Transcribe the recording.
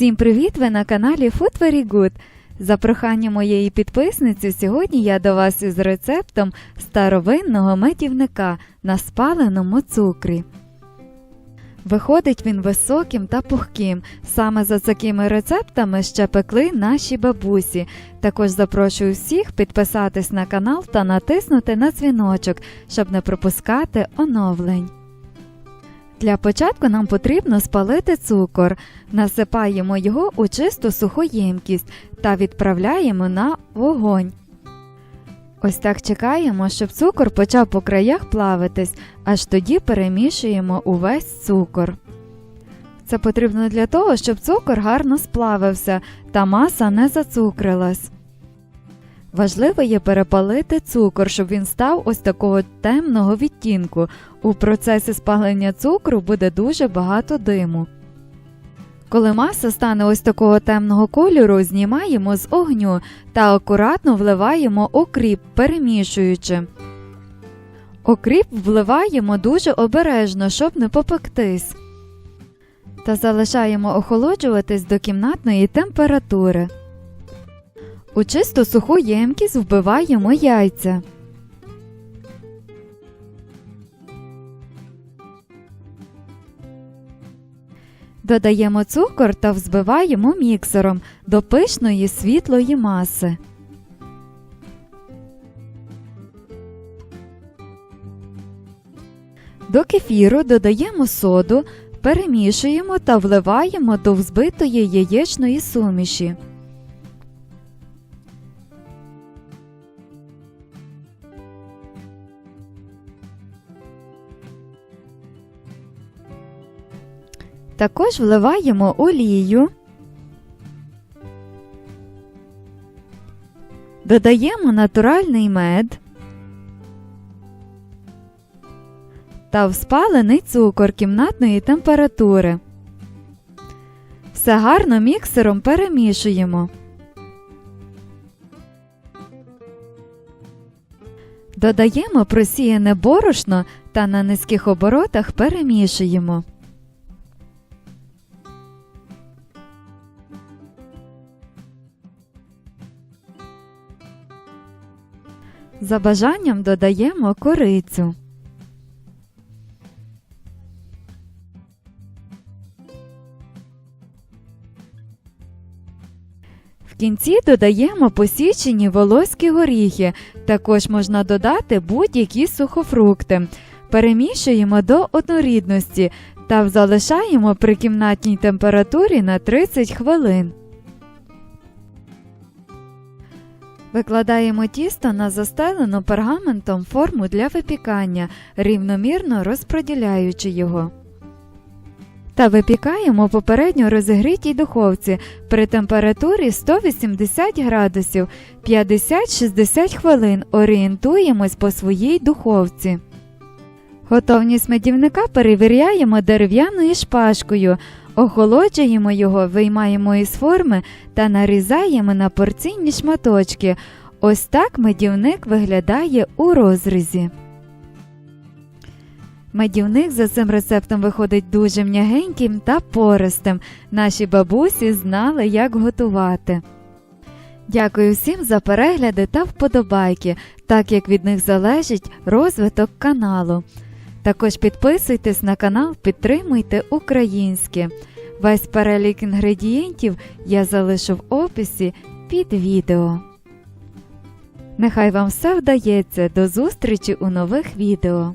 Всім привіт! Ви на каналі Food Very Good. За проханням моєї підписниці, сьогодні я до вас із рецептом старовинного медівника на спаленому цукрі. Виходить він високим та пухким. Саме за такими рецептами ще пекли наші бабусі. Також запрошую всіх підписатись на канал та натиснути на дзвіночок, щоб не пропускати оновлень. Для початку нам потрібно спалити цукор. Насипаємо його у чисту суху ємкість та відправляємо на вогонь. Ось так чекаємо, щоб цукор почав по краях плавитись, аж тоді перемішуємо увесь цукор. Це потрібно для того, щоб цукор гарно сплавився та маса не зацукрилась. Важливо є перепалити цукор, щоб він став ось такого темного відтінку. У процесі спалення цукру буде дуже багато диму. Коли маса стане ось такого темного кольору, знімаємо з огню та акуратно вливаємо окріп, перемішуючи. Окріп вливаємо дуже обережно, щоб не попектись. Та залишаємо охолоджуватись до кімнатної температури. У чисту суху ємкість вбиваємо яйця. Додаємо цукор та взбиваємо міксером до пишної світлої маси. До кефіру додаємо соду, перемішуємо та вливаємо до взбитої яєчної суміші. Також вливаємо олію, додаємо натуральний мед та вспалений цукор кімнатної температури. Все гарно міксером перемішуємо. Додаємо просіяне борошно та на низьких оборотах перемішуємо. За бажанням додаємо корицю. В кінці додаємо посічені волоські горіхи. Також можна додати будь-які сухофрукти. Перемішуємо до однорідності та залишаємо при кімнатній температурі на 30 хвилин. Викладаємо тісто на застелену пергаментом форму для випікання, рівномірно розподіляючи його. Та випікаємо попередньо розігрітій духовці при температурі 180 градусів 50-60 хвилин. Орієнтуємось по своїй духовці. Готовність медівника перевіряємо дерев'яною шпажкою, охолоджуємо його, виймаємо із форми та нарізаємо на порційні шматочки. Ось так медівник виглядає у розрізі. Медівник за цим рецептом виходить дуже м'ягеньким та пористим. Наші бабусі знали, як готувати. Дякую всім за перегляди та вподобайки, так як від них залежить розвиток каналу. Також підписуйтесь на канал, підтримуйте українське. Весь перелік інгредієнтів я залишу в описі під відео. Нехай вам все вдається. До зустрічі у нових відео!